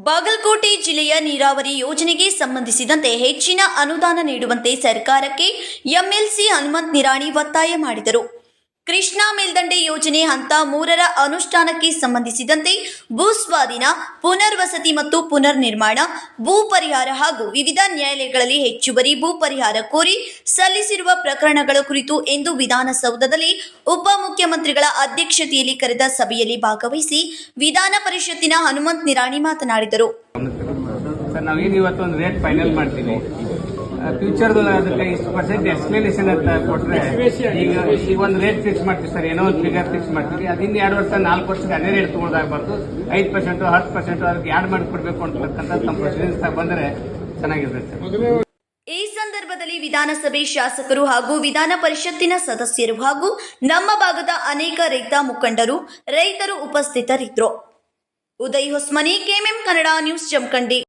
ಬಾಗಲಕೋಟೆ ಜಿಲ್ಲೆಯ ನೀರಾವರಿ ಯೋಜನೆಗೆ ಸಂಬಂಧಿಸಿದಂತೆ ಹೆಚ್ಚಿನ ಅನುದಾನ ನೀಡುವಂತೆ ಸರ್ಕಾರಕ್ಕೆ ಎಂಎಲ್ಸಿ ಹನುಮಂತ್ ನಿರಾಣಿ ಒತ್ತಾಯ ಮಾಡಿದರು. ಕೃಷ್ಣಾ ಮೇಲ್ದಂಡೆ ಯೋಜನೆ ಹಂತ ಮೂರರ ಅನುಷ್ಠಾನಕ್ಕೆ ಸಂಬಂಧಿಸಿದಂತೆ ಭೂಸ್ವಾಧೀನ, ಪುನರ್ವಸತಿ ಮತ್ತು ಪುನರ್ ನಿರ್ಮಾಣ ಭೂ ಪರಿಹಾರ ಹಾಗೂ ವಿವಿಧ ನ್ಯಾಯಾಲಯಗಳಲ್ಲಿ ಹೆಚ್ಚುವರಿ ಭೂ ಪರಿಹಾರ ಕೋರಿ ಸಲ್ಲಿಸಿರುವ ಪ್ರಕರಣಗಳ ಕುರಿತು ಇಂದು ವಿಧಾನಸೌಧದಲ್ಲಿ ಉಪಮುಖ್ಯಮಂತ್ರಿಗಳ ಅಧ್ಯಕ್ಷತೆಯಲ್ಲಿ ಕರೆದ ಸಭೆಯಲ್ಲಿ ಭಾಗವಹಿಸಿ ವಿಧಾನ ಪರಿಷತ್ತಿನ ಹನುಮಂತ್ ನಿರಾಣಿ ಮಾತನಾಡಿದರು. ಫ್ಯೂಚರ್ದು ಅದಕ್ಕೆ ಇಷ್ಟು ಪರ್ಸೆಂಟ್ ಎಕ್ಸ್ಪ್ಲೇನೇಷನ್ ಅಂತ ಕೊಟ್ರೆ ಈಗ ಈಗ ಒಂದು ರೇಟ್ ಫಿಕ್ಸ್ ಮಾಡ್ತೀವಿ ಸರ್, ಏನೋ ಒಂದು ಫಿಗರ್ ಫಿಕ್ಸ್ ಮಾಡ್ತೀವಿ. ಅದಿಂದ ಎರಡು ವರ್ಷ, ನಾಲ್ಕು ವರ್ಷಕ್ಕೆ ಅದೇ ರೇಟ್ ತೊಗೊಳ್ದಾಗಬಾರ್ದು ಐದು ಪರ್ಸೆಂಟ್ ಹತ್ತು ಪರ್ಸೆಂಟ್ ಅದಕ್ಕೆ ಆ್ಯಡ್ ಮಾಡಿ ಕೊಡಬೇಕು ಅಂತಕ್ಕಂಥ ನಮ್ಮ ಪ್ರೊಸೀಜರ್ಸ್ ಬಂದರೆ ಚೆನ್ನಾಗಿರ್ತದೆ ಸರ್. ಈ ಸಂದರ್ಭದಲ್ಲಿ ವಿಧಾನಸಭೆ ಶಾಸಕರು ಹಾಗೂ ವಿಧಾನ ಪರಿಷತ್ತಿನ ಸದಸ್ಯರು ಹಾಗೂ ನಮ್ಮ ಭಾಗದ ಅನೇಕ ರೈತ ಮುಖಂಡರು, ರೈತರು ಉಪಸ್ಥಿತರಿದ್ದರು. Uday Hosmani, KMM Kannada news Jamkhandi.